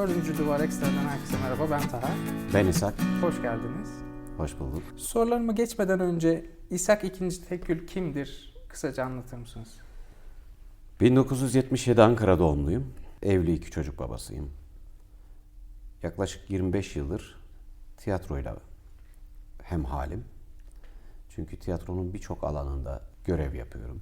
Dördüncü Duvar Ekstra'dan herkese merhaba ben Taha. Ben İshak. Hoş geldiniz. Hoş bulduk. Sorularıma geçmeden önce İshak II. Tekgül kimdir? Kısaca anlatır mısınız? 1977 Ankara doğumluyum. Evli iki çocuk babasıyım. Yaklaşık 25 yıldır tiyatroyla hem halim. Çünkü tiyatronun birçok alanında görev yapıyorum.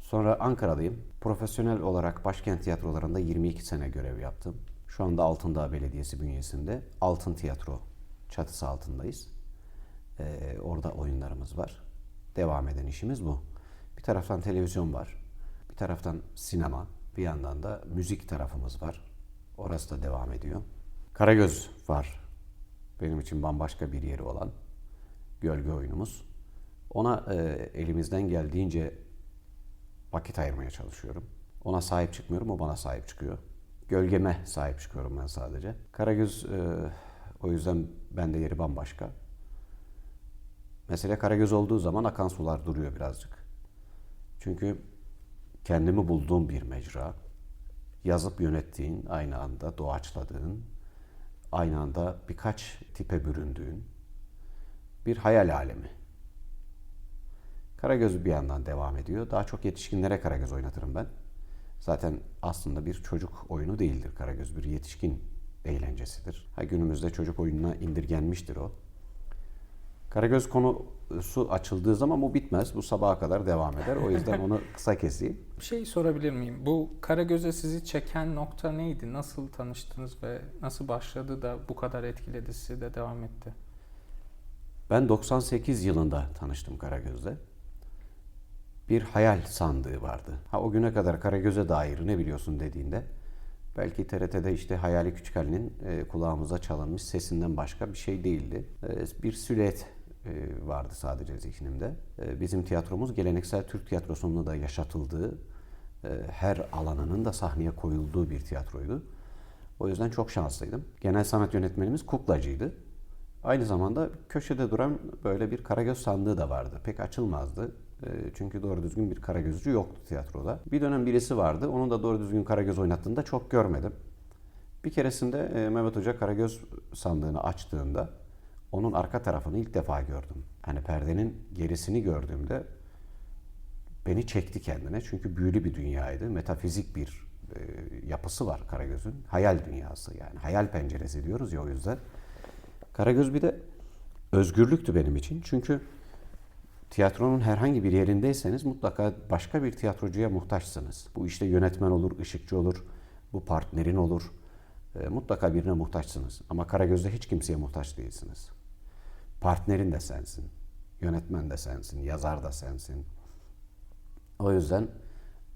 Sonra Ankara'dayım. Profesyonel olarak başkent tiyatrolarında 22 sene görev yaptım. Şu anda Altındağ Belediyesi bünyesinde Altın Tiyatro çatısı altındayız. Ee, orada oyunlarımız var. Devam eden işimiz bu. Bir taraftan televizyon var. Bir taraftan sinema. Bir yandan da müzik tarafımız var. Orası da devam ediyor. Karagöz var. Benim için bambaşka bir yeri olan gölge oyunumuz. Ona e, elimizden geldiğince vakit ayırmaya çalışıyorum. Ona sahip çıkmıyorum, o bana sahip çıkıyor. Gölgeme sahip çıkıyorum ben sadece. Karagöz e, o yüzden bende yeri bambaşka. Mesele Karagöz olduğu zaman akan sular duruyor birazcık. Çünkü kendimi bulduğum bir mecra. Yazıp yönettiğin, aynı anda doğaçladığın, aynı anda birkaç tipe büründüğün bir hayal alemi. Karagöz bir yandan devam ediyor. Daha çok yetişkinlere Karagöz oynatırım ben. Zaten aslında bir çocuk oyunu değildir Karagöz. Bir yetişkin eğlencesidir. Ha, günümüzde çocuk oyununa indirgenmiştir o. Karagöz konusu açıldığı zaman bu bitmez. Bu sabaha kadar devam eder. O yüzden onu kısa keseyim. Bir şey sorabilir miyim? Bu Karagöz'e sizi çeken nokta neydi? Nasıl tanıştınız ve nasıl başladı da bu kadar etkiledi sizi de devam etti? Ben 98 yılında tanıştım Karagöz'le. Bir hayal sandığı vardı. Ha o güne kadar Karagöz'e dair ne biliyorsun dediğinde belki TRT'de işte Hayali Küçük Ali'nin e, kulağımıza çalınmış sesinden başka bir şey değildi. E, bir silüet e, vardı sadece zihnimde. E, bizim tiyatromuz geleneksel Türk tiyatrosunda da yaşatıldığı, e, her alanının da sahneye koyulduğu bir tiyatroydu. O yüzden çok şanslıydım. Genel sanat yönetmenimiz kuklacıydı. Aynı zamanda köşede duran böyle bir karagöz sandığı da vardı. Pek açılmazdı. E, Çünkü doğru düzgün bir karagözcü yoktu tiyatroda. Bir dönem birisi vardı. Onun da doğru düzgün karagöz oynattığını da çok görmedim. Bir keresinde e, Mehmet Hoca karagöz sandığını açtığında onun arka tarafını ilk defa gördüm. Hani perdenin gerisini gördüğümde beni çekti kendine. Çünkü büyülü bir dünyaydı. Metafizik bir e, yapısı var Karagöz'ün. Hayal dünyası yani. Hayal penceresi diyoruz ya o yüzden. Karagöz bir de özgürlüktü benim için. Çünkü tiyatronun herhangi bir yerindeyseniz mutlaka başka bir tiyatrocuya muhtaçsınız. Bu işte yönetmen olur, ışıkçı olur, bu partnerin olur. E, mutlaka birine muhtaçsınız. Ama Karagöz'de hiç kimseye muhtaç değilsiniz. Partnerin de sensin, yönetmen de sensin, yazar da sensin. O yüzden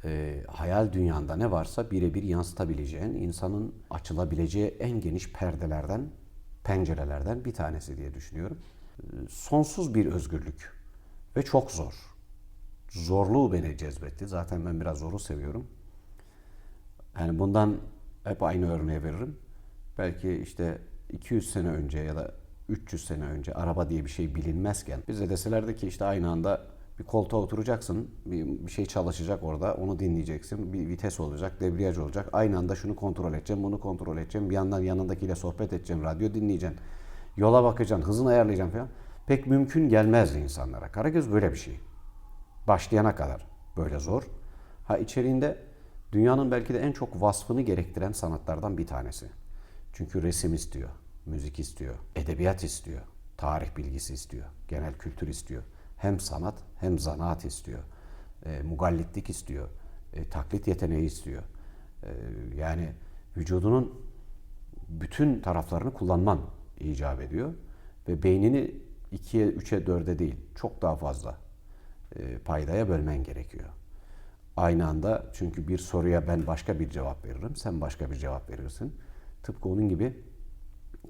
e, hayal dünyanda ne varsa birebir yansıtabileceğin, insanın açılabileceği en geniş perdelerden, pencerelerden bir tanesi diye düşünüyorum. E, sonsuz bir özgürlük ve çok zor. Zorluğu beni cezbetti. Zaten ben biraz zoru seviyorum. Yani bundan hep aynı örneği veririm. Belki işte 200 sene önce ya da 300 sene önce araba diye bir şey bilinmezken bize deselerdi ki işte aynı anda bir koltuğa oturacaksın, bir, bir şey çalışacak orada, onu dinleyeceksin, bir vites olacak, debriyaj olacak. Aynı anda şunu kontrol edeceğim, bunu kontrol edeceğim, bir yandan yanındakiyle sohbet edeceğim, radyo dinleyeceksin, yola bakacaksın, hızını ayarlayacaksın falan. Pek mümkün gelmezdi insanlara. Karagöz böyle bir şey. Başlayana kadar böyle zor. Ha içeriğinde dünyanın belki de en çok vasfını gerektiren sanatlardan bir tanesi. Çünkü resim istiyor, müzik istiyor, edebiyat istiyor, tarih bilgisi istiyor, genel kültür istiyor. Hem sanat hem zanaat istiyor. E, mugallitlik istiyor, e, taklit yeteneği istiyor. E, yani vücudunun bütün taraflarını kullanman icap ediyor. Ve beynini ikiye, üçe, dörde değil, çok daha fazla e, paydaya bölmen gerekiyor. Aynı anda çünkü bir soruya ben başka bir cevap veririm, sen başka bir cevap verirsin. Tıpkı onun gibi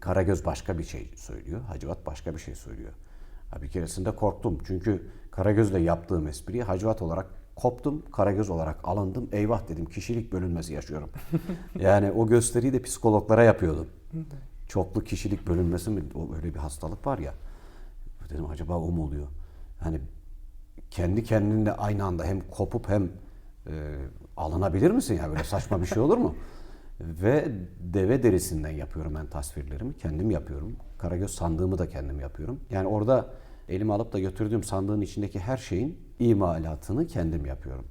Karagöz başka bir şey söylüyor, Hacivat başka bir şey söylüyor. Ha, bir keresinde korktum çünkü Karagöz'le yaptığım espriyi Hacivat olarak koptum, Karagöz olarak alındım. Eyvah dedim kişilik bölünmesi yaşıyorum. yani o gösteriyi de psikologlara yapıyordum. Çoklu kişilik bölünmesi mi? O öyle bir hastalık var ya. Dedim acaba o mu oluyor? Hani kendi kendinle aynı anda hem kopup hem e, alınabilir misin ya böyle saçma bir şey olur mu? Ve deve derisinden yapıyorum ben tasvirlerimi. Kendim yapıyorum. Karagöz sandığımı da kendim yapıyorum. Yani orada elime alıp da götürdüğüm sandığın içindeki her şeyin imalatını kendim yapıyorum.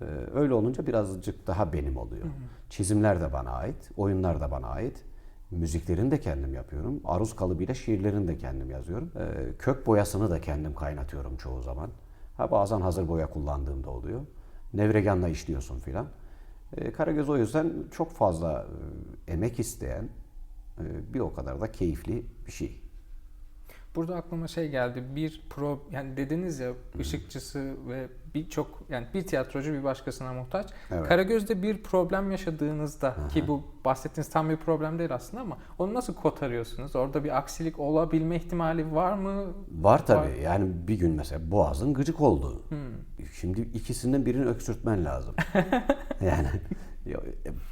Ee, öyle olunca birazcık daha benim oluyor. Çizimler de bana ait, oyunlar da bana ait. Müziklerini de kendim yapıyorum. Aruz kalıbıyla şiirlerini de kendim yazıyorum. Ee, kök boyasını da kendim kaynatıyorum çoğu zaman. Ha bazen hazır boya kullandığımda oluyor. Nevreganla işliyorsun filan. Ee, Karagöz o yüzden çok fazla e, emek isteyen e, bir o kadar da keyifli bir şey. Burada aklıma şey geldi. Bir pro yani dediniz ya ışıkçısı ve birçok yani bir tiyatrocu bir başkasına muhtaç. Evet. Karagöz'de bir problem yaşadığınızda ki bu bahsettiğiniz tam bir problem değil aslında ama onu nasıl kotarıyorsunuz? Orada bir aksilik olabilme ihtimali var mı? Var tabii. Yani bir gün mesela boğazın gıcık oldu. Şimdi ikisinden birini öksürtmen lazım. yani ya,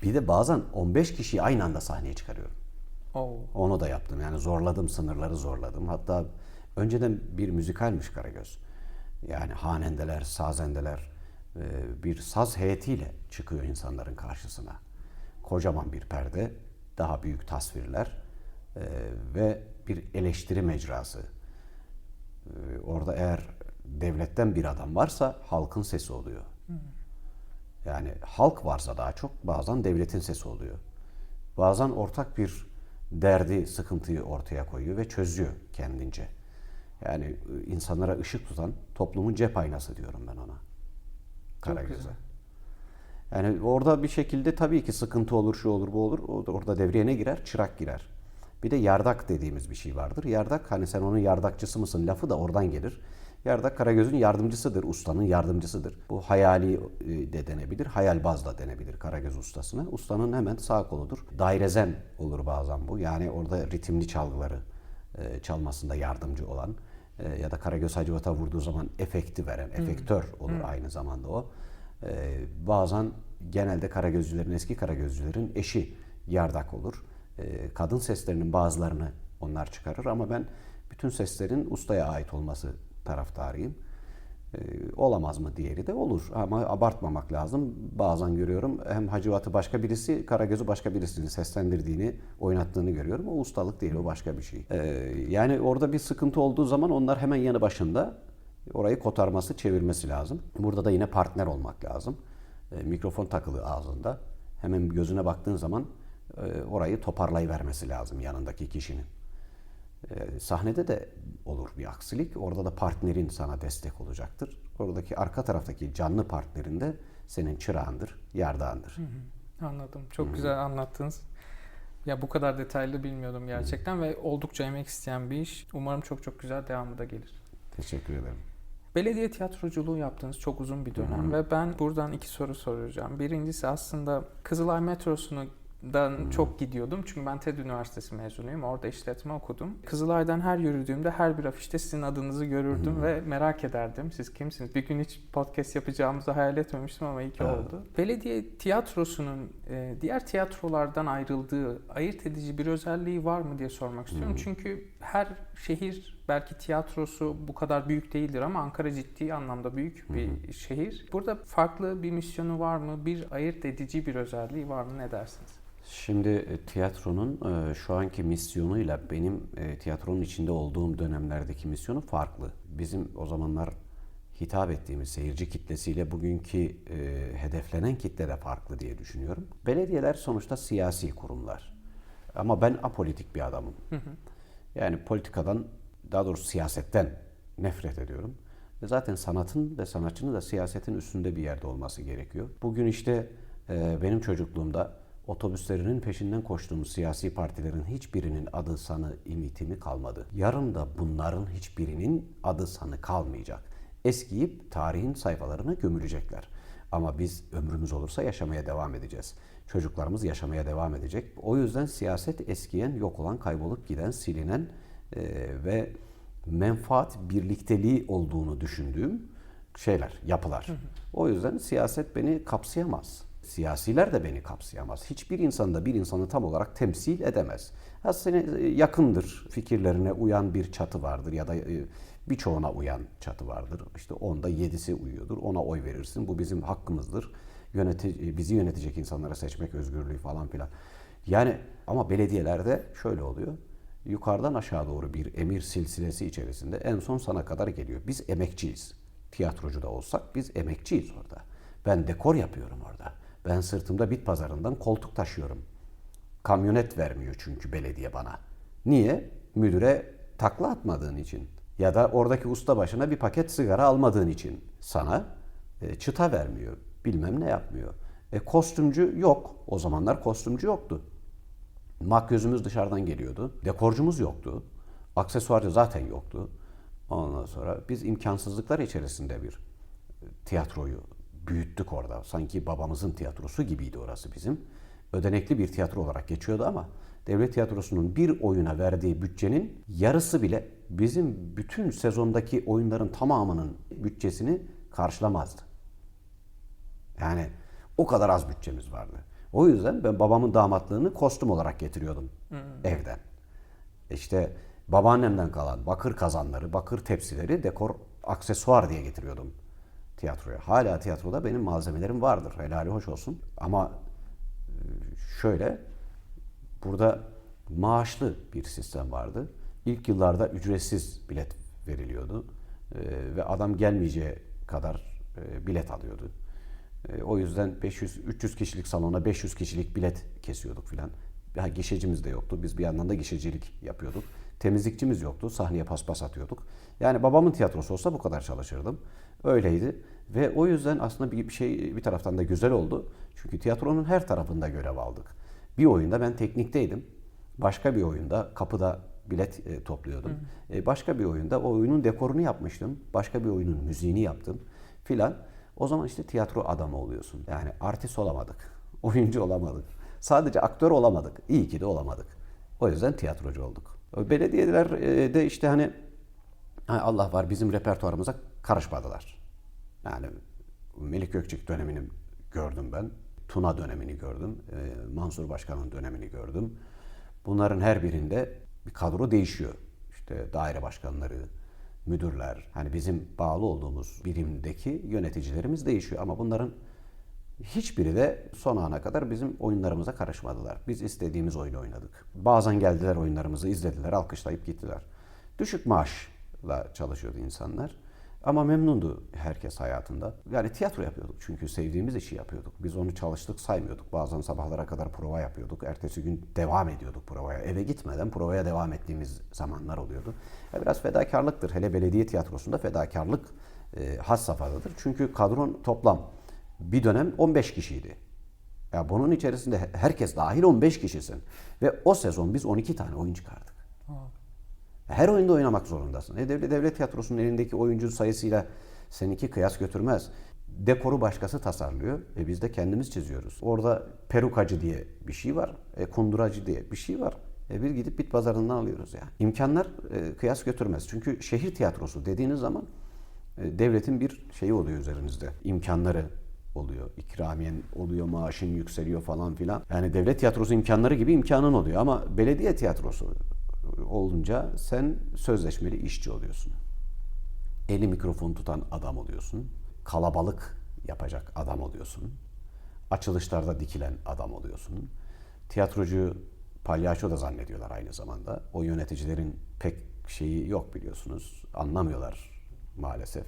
bir de bazen 15 kişiyi aynı anda sahneye çıkarıyorum. Oo. Onu da yaptım. Yani zorladım, sınırları zorladım. Hatta önceden bir müzikalmiş Karagöz. Yani hanendeler, sazendeler e, bir saz heyetiyle çıkıyor insanların karşısına. Kocaman bir perde, daha büyük tasvirler e, ve bir eleştiri mecrası. E, Orada eğer devletten bir adam varsa halkın sesi oluyor. Yani halk varsa daha çok bazen devletin sesi oluyor. Bazen ortak bir derdi, sıkıntıyı ortaya koyuyor ve çözüyor kendince. Yani e, insanlara ışık tutan toplumun cep aynası diyorum ben ona. Karagöz'e. Yani orada bir şekilde tabii ki sıkıntı olur, şu olur, bu olur. Orada devreye ne girer? Çırak girer. Bir de yardak dediğimiz bir şey vardır. Yardak hani sen onun yardakçısı mısın lafı da oradan gelir. Yardak Karagöz'ün yardımcısıdır, ustanın yardımcısıdır. Bu hayali e, de denebilir, hayalbaz da denebilir Karagöz ustasına. Ustanın hemen sağ koludur. Dairezen olur bazen bu. Yani orada ritimli çalgıları e, çalmasında yardımcı olan e, ya da Karagöz Hacivat'a vurduğu zaman efekti veren, efektör olur aynı zamanda o. Bazen genelde Karagözcülerin, eski Karagözcülerin eşi yardak olur. Kadın seslerinin bazılarını onlar çıkarır ama ben bütün seslerin ustaya ait olması taraftarıyım. E, olamaz mı diğeri de olur ama abartmamak lazım. Bazen görüyorum hem Hacivat'ı başka birisi, Karagöz'ü başka birisinin seslendirdiğini, oynattığını görüyorum. O ustalık değil, o başka bir şey. E, yani orada bir sıkıntı olduğu zaman onlar hemen yanı başında orayı kotarması, çevirmesi lazım. Burada da yine partner olmak lazım. E, mikrofon takılı ağzında. Hemen gözüne baktığın zaman e, orayı toparlayıvermesi lazım yanındaki kişinin. E, sahnede de olur bir aksilik. Orada da partnerin sana destek olacaktır. Oradaki arka taraftaki canlı partnerin de senin çırağındır, yardağındır. Anladım. Çok güzel anlattınız. Ya bu kadar detaylı bilmiyordum gerçekten ve oldukça emek isteyen bir iş. Umarım çok çok güzel devamı da gelir. Teşekkür ederim. Belediye tiyatroculuğu yaptığınız çok uzun bir dönem ve ben buradan iki soru soracağım. Birincisi aslında Kızılay metrosunu dan çok gidiyordum çünkü ben TED Üniversitesi mezunuyum. Orada işletme okudum. Kızılay'dan her yürüdüğümde her bir afişte sizin adınızı görürdüm ve merak ederdim. Siz kimsiniz? Bir gün hiç podcast yapacağımızı hayal etmemiştim ama iyi ki Evet. oldu. Belediye tiyatrosunun e, diğer tiyatrolardan ayrıldığı, ayırt edici bir özelliği var mı diye sormak istiyorum. Çünkü her şehir belki tiyatrosu bu kadar büyük değildir ama Ankara ciddi anlamda büyük bir şehir. Burada farklı bir misyonu var mı? Bir ayırt edici bir özelliği var mı? Ne dersiniz? Şimdi e, tiyatronun e, şu anki misyonuyla benim e, tiyatronun içinde olduğum dönemlerdeki misyonu farklı. Bizim o zamanlar hitap ettiğimiz seyirci kitlesiyle bugünkü e, hedeflenen kitle de farklı diye düşünüyorum. Belediyeler sonuçta siyasi kurumlar. Ama ben apolitik bir adamım. Yani politikadan, daha doğrusu siyasetten nefret ediyorum. Ve zaten sanatın ve sanatçının da siyasetin üstünde bir yerde olması gerekiyor. Bugün işte e, benim çocukluğumda otobüslerinin peşinden koştuğumuz siyasi partilerin hiçbirinin adı sanı imitimi kalmadı. Yarın da bunların hiçbirinin adı sanı kalmayacak. Eskiyip tarihin sayfalarına gömülecekler. Ama biz ömrümüz olursa yaşamaya devam edeceğiz. Çocuklarımız yaşamaya devam edecek. O yüzden siyaset eskiyen, yok olan, kaybolup giden, silinen e, ve menfaat birlikteliği olduğunu düşündüğüm şeyler, yapılar. O yüzden siyaset beni kapsayamaz. Siyasiler de beni kapsayamaz. Hiçbir insan da bir insanı tam olarak temsil edemez. Ha seni yakındır, fikirlerine uyan bir çatı vardır ya da e, birçoğuna uyan çatı vardır. İşte onda yedisi uyuyordur, ona oy verirsin. Bu bizim hakkımızdır. yöneti, bizi yönetecek insanları seçmek özgürlüğü falan filan. Yani ama belediyelerde şöyle oluyor. Yukarıdan aşağı doğru bir emir silsilesi içerisinde en son sana kadar geliyor. Biz emekçiyiz. Tiyatrocu da olsak biz emekçiyiz orada. Ben dekor yapıyorum orada. Ben sırtımda bit pazarından koltuk taşıyorum. Kamyonet vermiyor çünkü belediye bana. Niye? Müdüre takla atmadığın için ya da oradaki usta başına bir paket sigara almadığın için sana e, çıta vermiyor. Bilmem ne yapmıyor. E, kostümcü yok. O zamanlar kostümcü yoktu. Makyözümüz dışarıdan geliyordu. Dekorcumuz yoktu. Aksesuarcı zaten yoktu. Ondan sonra biz imkansızlıklar içerisinde bir e, tiyatroyu büyüttük orada. Sanki babamızın tiyatrosu gibiydi orası bizim. Ödenekli bir tiyatro olarak geçiyordu ama devlet tiyatrosunun bir oyuna verdiği bütçenin yarısı bile bizim bütün sezondaki oyunların tamamının bütçesini karşılamazdı. Yani o kadar az bütçemiz vardı. O yüzden ben babamın damatlığını kostüm olarak getiriyordum evden. İşte babaannemden kalan bakır kazanları, bakır tepsileri dekor aksesuar diye getiriyordum tiyatroya. Hala tiyatroda benim malzemelerim vardır. Helali hoş olsun. Ama e, şöyle burada maaşlı bir sistem vardı. İlk yıllarda ücretsiz bilet veriliyordu. Ee, ve adam gelmeyeceği kadar e, bilet alıyordu. E, o yüzden 500 300 kişilik salona 500 kişilik bilet kesiyorduk filan. Ya gişecimiz de yoktu. Biz bir yandan da gişecilik yapıyorduk. Temizlikçimiz yoktu. Sahneye paspas atıyorduk. Yani babamın tiyatrosu olsa bu kadar çalışırdım. Öyleydi. Ve o yüzden aslında bir şey bir taraftan da güzel oldu. Çünkü tiyatronun her tarafında görev aldık. Bir oyunda ben teknikteydim. Başka bir oyunda kapıda bilet e, topluyordum. E, başka bir oyunda o oyunun dekorunu yapmıştım. Başka bir oyunun müziğini yaptım filan. O zaman işte tiyatro adamı oluyorsun. Yani artist olamadık. Oyuncu olamadık. Sadece aktör olamadık. İyi ki de olamadık. O yüzden tiyatrocu olduk. Belediyeler e, de işte hani "Ha, Allah var bizim repertuarımıza karışmadılar. Yani Melik Gökçek dönemini gördüm ben. Tuna dönemini gördüm. e, Mansur Başkan'ın dönemini gördüm. Bunların her birinde bir kadro değişiyor. İşte daire başkanları, müdürler, hani bizim bağlı olduğumuz birimdeki yöneticilerimiz değişiyor ama bunların hiçbiri de son ana kadar bizim oyunlarımıza karışmadılar. Biz istediğimiz oyunu oynadık. Bazen geldiler oyunlarımızı izlediler, alkışlayıp gittiler. Düşük maaşla çalışıyordu insanlar. Ama memnundu herkes hayatında. Yani tiyatro yapıyorduk çünkü sevdiğimiz işi yapıyorduk. Biz onu çalıştık saymıyorduk. Bazen sabahlara kadar prova yapıyorduk. Ertesi gün devam ediyorduk provaya. Eve gitmeden provaya devam ettiğimiz zamanlar oluyordu. Ya biraz fedakarlıktır. Hele belediye tiyatrosunda fedakarlık e, has safhadadır. Çünkü kadron toplam bir dönem 15 kişiydi. Ya bunun içerisinde herkes dahil 15 kişisin. Ve o sezon biz 12 tane oyun çıkardık. Her oyunda oynamak zorundasın. E devlet, devlet tiyatrosunun elindeki oyuncu sayısıyla seninki kıyas götürmez. Dekoru başkası tasarlıyor ve biz de kendimiz çiziyoruz. Orada perukacı diye bir şey var, e, kunduracı diye bir şey var. E bir gidip bit pazarından alıyoruz yani. İmkanlar e, kıyas götürmez. Çünkü şehir tiyatrosu dediğiniz zaman e, devletin bir şeyi oluyor üzerinizde. İmkanları oluyor. İkramiyen oluyor, maaşın yükseliyor falan filan. Yani devlet tiyatrosu imkanları gibi imkanın oluyor ama belediye tiyatrosu olunca sen sözleşmeli işçi oluyorsun. Eli mikrofon tutan adam oluyorsun. Kalabalık yapacak adam oluyorsun. Açılışlarda dikilen adam oluyorsun. Tiyatrocu palyaço da zannediyorlar aynı zamanda. O yöneticilerin pek şeyi yok biliyorsunuz. Anlamıyorlar maalesef.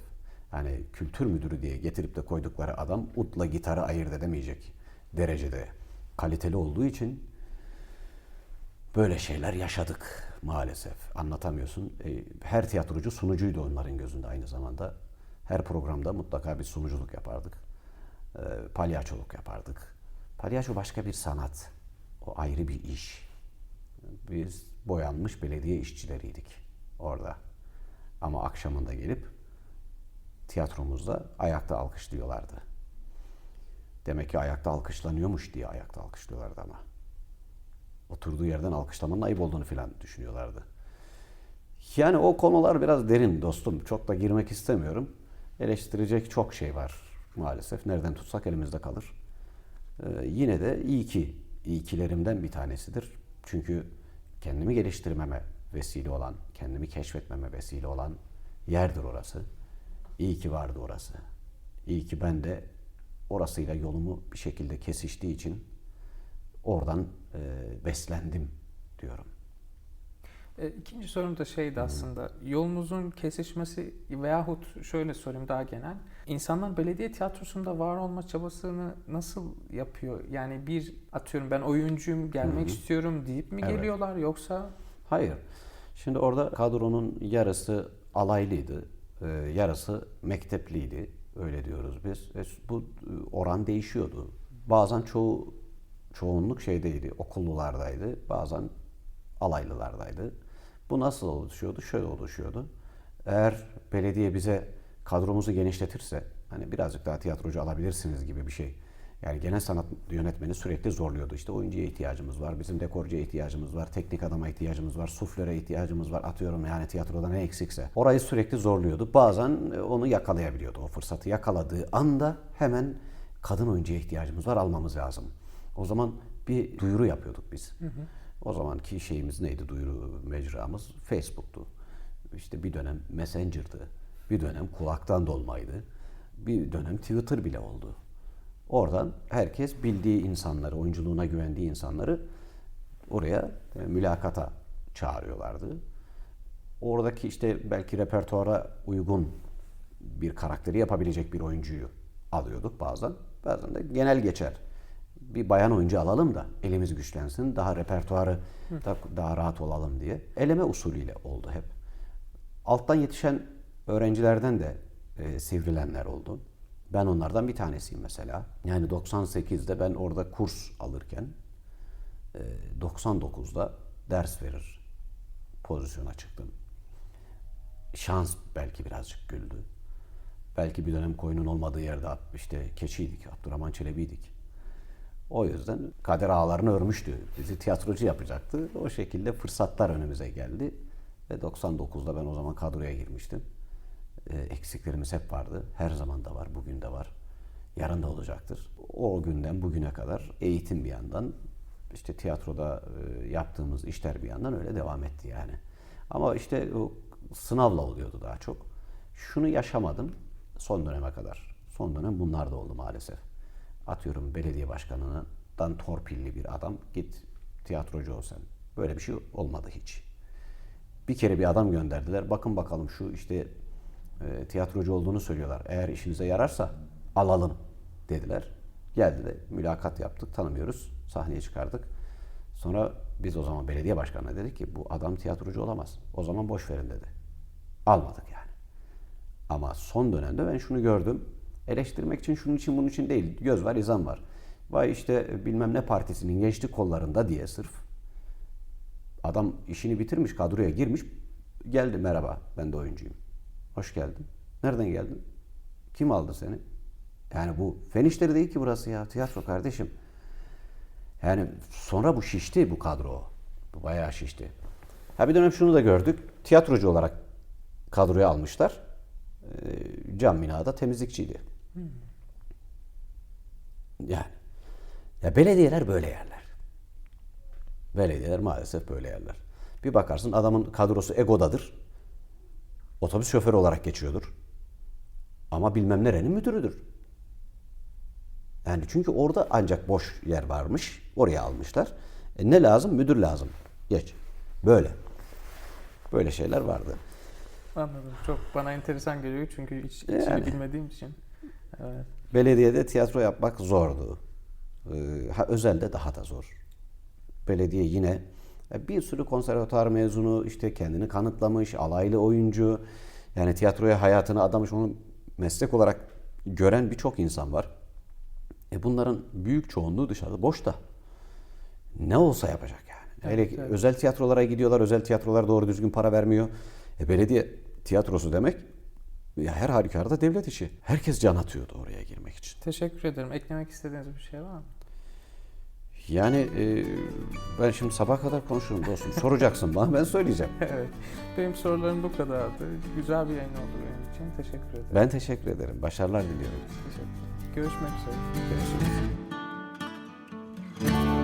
Yani kültür müdürü diye getirip de koydukları adam utla gitarı ayırt edemeyecek derecede kaliteli olduğu için böyle şeyler yaşadık maalesef. Anlatamıyorsun. E, Her tiyatrocu sunucuydu onların gözünde aynı zamanda. Her programda mutlaka bir sunuculuk yapardık. E, Palyaçoluk yapardık. Palyaço başka bir sanat. O ayrı bir iş. Biz boyanmış belediye işçileriydik orada. Ama akşamında gelip tiyatromuzda ayakta alkışlıyorlardı. Demek ki ayakta alkışlanıyormuş diye ayakta alkışlıyorlardı ama. Oturduğu yerden alkışlamanın ayıp olduğunu filan düşünüyorlardı. Yani o konular biraz derin dostum. Çok da girmek istemiyorum. Eleştirecek çok şey var maalesef. Nereden tutsak elimizde kalır. Ee, yine de iyi ki, iyi kilerimden bir tanesidir. Çünkü kendimi geliştirmeme vesile olan, kendimi keşfetmeme vesile olan yerdir orası. İyi ki vardı orası. İyi ki ben de orasıyla yolumu bir şekilde kesiştiği için oradan e, beslendim diyorum. E, İkinci sorum da şeydi aslında. Yolunuzun kesişmesi veyahut şöyle sorayım daha genel. İnsanlar belediye tiyatrosunda var olma çabasını nasıl yapıyor? Yani bir atıyorum ben oyuncuyum gelmek istiyorum deyip mi Evet. geliyorlar yoksa Hayır. Şimdi orada kadronun yarısı alaylıydı, e, yarısı mektepliydi. Öyle diyoruz biz. Ve bu e, oran değişiyordu. Bazen çoğu çoğunluk şeydeydi, okullulardaydı. Bazen alaylılardaydı. Bu nasıl oluşuyordu? Şöyle oluşuyordu. Eğer belediye bize kadromuzu genişletirse, hani birazcık daha tiyatrocu alabilirsiniz gibi bir şey. Yani genel sanat yönetmeni sürekli zorluyordu. İşte oyuncuya ihtiyacımız var, bizim dekorcuya ihtiyacımız var, teknik adama ihtiyacımız var, suflöre ihtiyacımız var. Atıyorum yani tiyatroda ne eksikse. Orayı sürekli zorluyordu. Bazen onu yakalayabiliyordu. O fırsatı yakaladığı anda hemen kadın oyuncuya ihtiyacımız var, almamız lazım. O zaman bir duyuru yapıyorduk biz. O zamanki şeyimiz neydi duyuru mecramız? Facebook'tu. İşte bir dönem Messenger'dı. Bir dönem kulaktan dolmaydı. Bir dönem Twitter bile oldu. Oradan herkes bildiği insanları, oyunculuğuna güvendiği insanları oraya e, mülakata çağırıyorlardı. Oradaki işte belki repertuara uygun bir karakteri yapabilecek bir oyuncuyu alıyorduk bazen. Bazen de genel geçer. Bir bayan oyuncu alalım da elimiz güçlensin, daha repertuarı da, daha rahat olalım diye. Eleme usulüyle oldu hep. Alttan yetişen öğrencilerden de e, sivrilenler oldu. Ben onlardan bir tanesiyim mesela. Yani 98'de ben orada kurs alırken e, 99'da ders verir pozisyona çıktım. Şans belki birazcık güldü. Belki bir dönem koyunun olmadığı yerde işte keçiydik, Abdurrahman Çelebi'ydik. O yüzden kader ağlarını örmüştü. Bizi tiyatrocu yapacaktı. O şekilde fırsatlar önümüze geldi. Ve 99'da ben o zaman kadroya girmiştim. Ee, eksiklerimiz hep vardı. Her zaman da var, bugün de var. Yarın da olacaktır. O günden bugüne kadar eğitim bir yandan, işte tiyatroda e, yaptığımız işler bir yandan öyle devam etti yani. Ama işte o sınavla oluyordu daha çok. Şunu yaşamadım son döneme kadar. Son dönem bunlar da oldu maalesef. Atıyorum belediye başkanından torpilli bir adam git tiyatrocu ol sen. Böyle bir şey olmadı hiç. Bir kere bir adam gönderdiler. Bakın bakalım şu işte e, tiyatrocu olduğunu söylüyorlar. Eğer işinize yararsa alalım dediler. Geldi de mülakat yaptık, tanımıyoruz. Sahneye çıkardık. Sonra biz o zaman belediye başkanına dedik ki bu adam tiyatrocu olamaz. O zaman boş verin dedi. Almadık yani. Ama son dönemde ben şunu gördüm. Eleştirmek için şunun için bunun için değil. Göz var, izan var. Vay işte bilmem ne partisinin gençlik kollarında diye sırf Adam işini bitirmiş, kadroya girmiş. Geldi merhaba, ben de oyuncuyum. Hoş geldin. Nereden geldin? Kim aldı seni? Yani bu fen işleri değil ki burası ya. Tiyatro kardeşim. Yani sonra bu şişti bu kadro. Bu bayağı şişti. Ha bir dönem şunu da gördük. Tiyatrocu olarak kadroya almışlar. Ee, cam binada temizlikçiydi. Yani. Ya belediyeler böyle yerler. Belediyeler maalesef böyle yerler. Bir bakarsın adamın kadrosu Ego'dadır. Otobüs şoförü olarak geçiyordur. Ama bilmem nerenin müdürüdür. Yani çünkü orada ancak boş yer varmış. Oraya almışlar. E ne lazım? Müdür lazım. Geç. Böyle. Böyle şeyler vardı. anladım. Çok bana enteresan geliyor çünkü hiç içini Yani. bilmediğim için. Evet. Belediyede tiyatro yapmak zordu. Ee, ha, özelde daha da zor. Belediye yine e, bir sürü konservatuar mezunu işte kendini kanıtlamış, alaylı oyuncu. Yani tiyatroya hayatını adamış, onu meslek olarak gören birçok insan var. E bunların büyük çoğunluğu dışarıda boşta. Ne olsa yapacak yani. Evet, Hele evet. özel tiyatrolara gidiyorlar, özel tiyatrolar doğru düzgün para vermiyor. E belediye tiyatrosu demek ya her halükarda devlet işi. Herkes can atıyordu oraya girmek için. Teşekkür ederim. Eklemek istediğiniz bir şey var mı? Yani e, ben şimdi sabah kadar konuşurum dostum. Soracaksın bana ben söyleyeceğim. evet. Benim sorularım bu kadardı. Güzel bir yayın oldu benim için. Teşekkür ederim. Ben teşekkür ederim. Başarılar diliyorum. Teşekkür. Görüşmek üzere. Görüşürüz.